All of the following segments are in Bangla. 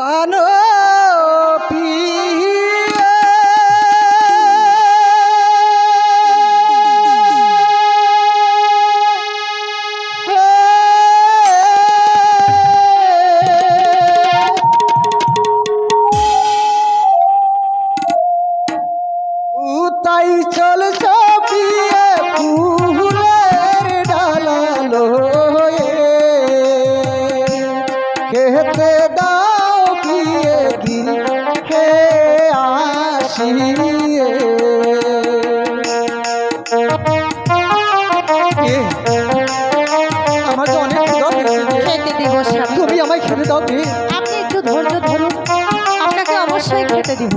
পান তাই চল এ, আমার তো অনেক খেতে দিব তুমি আমায় খেতে দাও রে আপনি একটু ধৈর্য ধরুন। আপনাকে অবশ্যই খেতে দিব।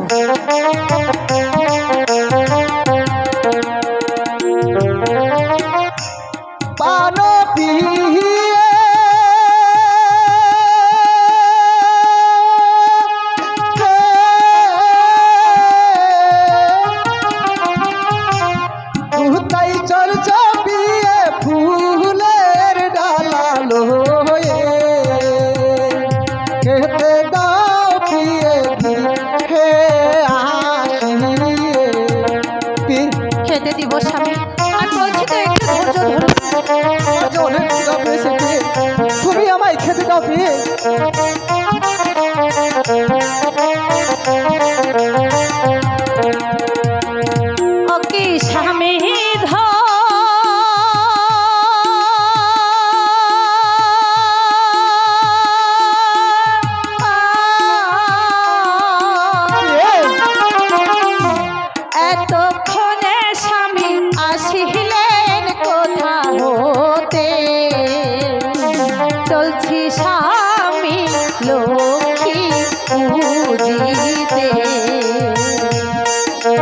Música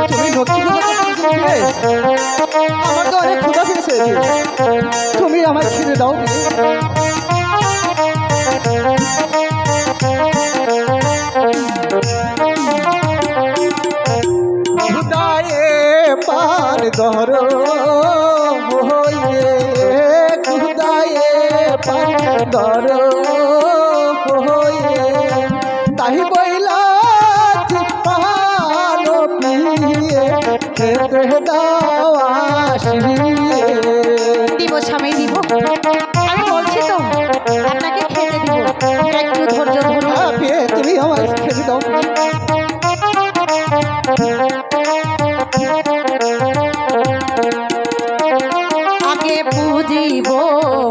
তুমি আমার তো অনেক ক্ষুধা পেয়েছে দাও পার ধরো হইয়ে। খুদায়ে পার ধরো আসিয়ে দিব স্বামী, দিব। আমি বলছি তো, আপনাকে খেতে দিব। একটু ধৈর্য ধরুন। তুমি আমায় খেতে দাও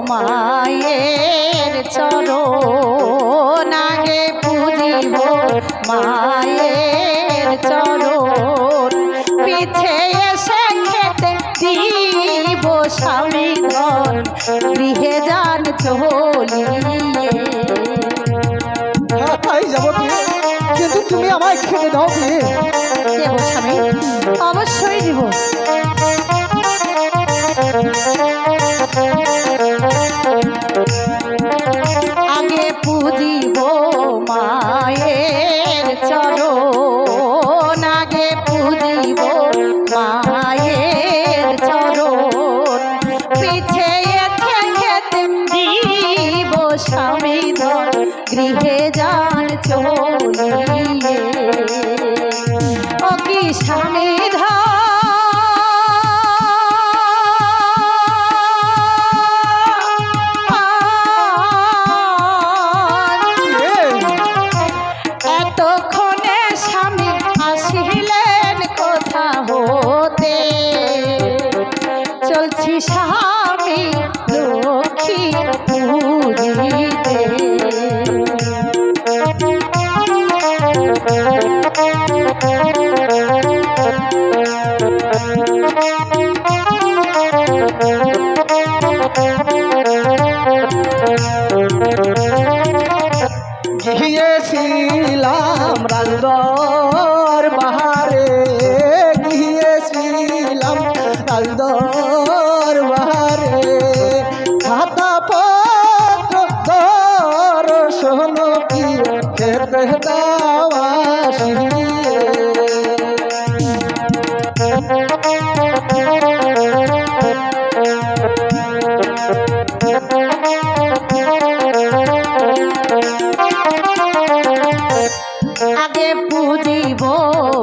মায়ের মায়ের দিব স্বামী ধন গৃহে যান চলিয়ে তাই যাব কিন্তু তুমি আমায় খেতে দাও বিয়ে দেব স্বামী অবশ্যই দিব। ধন গৃহে যান গিয়েছিলাম রাজদর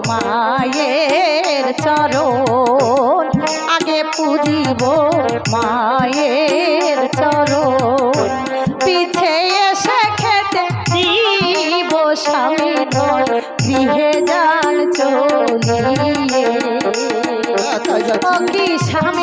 মায়ের চরণ। আগে পুজিব মায়ের চরণ। পিছে এসে খেতে দিব স্বামী গৃহে যান চলিয়ে। আচ্ছা, আচ্ছা। কি স্বামী